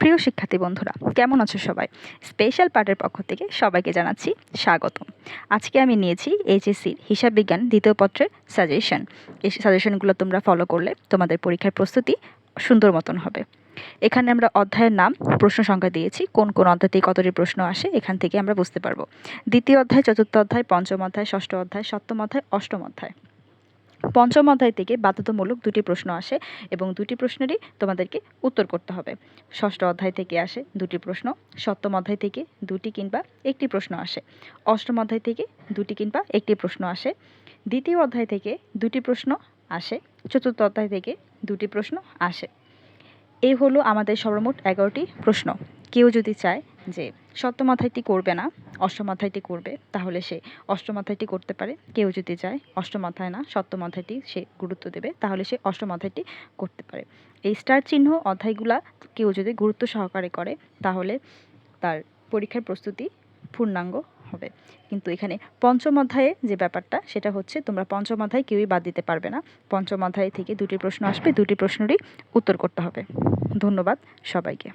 প্রিয় শিক্ষার্থী বন্ধুরা, কেমন আছো সবাই? স্পেশাল পার্টের পক্ষ থেকে সবাইকে জানাচ্ছি স্বাগতম। আজকে আমি নিয়েছি এইচএসসির হিসাব বিজ্ঞান দ্বিতীয় পত্রের সাজেশন এই সাজেশনগুলো তোমরা ফলো করলে তোমাদের পরীক্ষার প্রস্তুতি সুন্দর মতন হবে। এখানে আমরা অধ্যায়ের নাম, প্রশ্ন সংখ্যা দিয়েছি, কোন কোন অধ্যায় থেকে কতটি প্রশ্ন আসে, এখান থেকে আমরা বুঝতে পারব। দ্বিতীয় অধ্যায়, চতুর্থ অধ্যায়, পঞ্চম অধ্যায়, ষষ্ঠ অধ্যায়, সপ্তম অধ্যায়, অষ্টম অধ্যায়। পঞ্চম অধ্যায় থেকে বাধ্যতামূলক দুটি প্রশ্ন আসে এবং দুটি প্রশ্নেরই তোমাদেরকে উত্তর করতে হবে। ষষ্ঠ অধ্যায় থেকে আসে দুটি প্রশ্ন, সপ্তম অধ্যায় থেকে দুটি কিংবা একটি প্রশ্ন আসে। অষ্টম অধ্যায় থেকে দুটি কিংবা একটি প্রশ্ন আসে। দ্বিতীয় অধ্যায় থেকে দুটি প্রশ্ন আসে। চতুর্থ অধ্যায় থেকে দুটি প্রশ্ন আসে। এই হলো আমাদের সর্বমোট এগারোটি প্রশ্ন। কেউ যদি চায় যে সপ্তম অধ্যায়টি করবে না, অষ্টম অধ্যায়টি করবে, তাহলে সে অষ্টম অধ্যায়টি করতে পারে। কেউ যদি চায় অষ্টম অধ্যায় না সপ্তম অধ্যায়টি সে গুরুত্ব দেবে, তাহলে সে অষ্টম অধ্যায়টি করতে পারে। এই স্টার চিহ্ন অধ্যায়গুলা কেউ যদি গুরুত্ব সহকারে করে, তাহলে তার পরীক্ষার প্রস্তুতি পূর্ণাঙ্গ হবে। কিন্তু এখানে পঞ্চম অধ্যায়ে যে ব্যাপারটা, সেটা হচ্ছে তোমরা পঞ্চম অধ্যায় কেউই বাদ দিতে পারবে না। পঞ্চম অধ্যায় থেকে দুটি প্রশ্ন আসবে, দুটি প্রশ্নেরই উত্তর করতে হবে। ধন্যবাদ সবাইকে।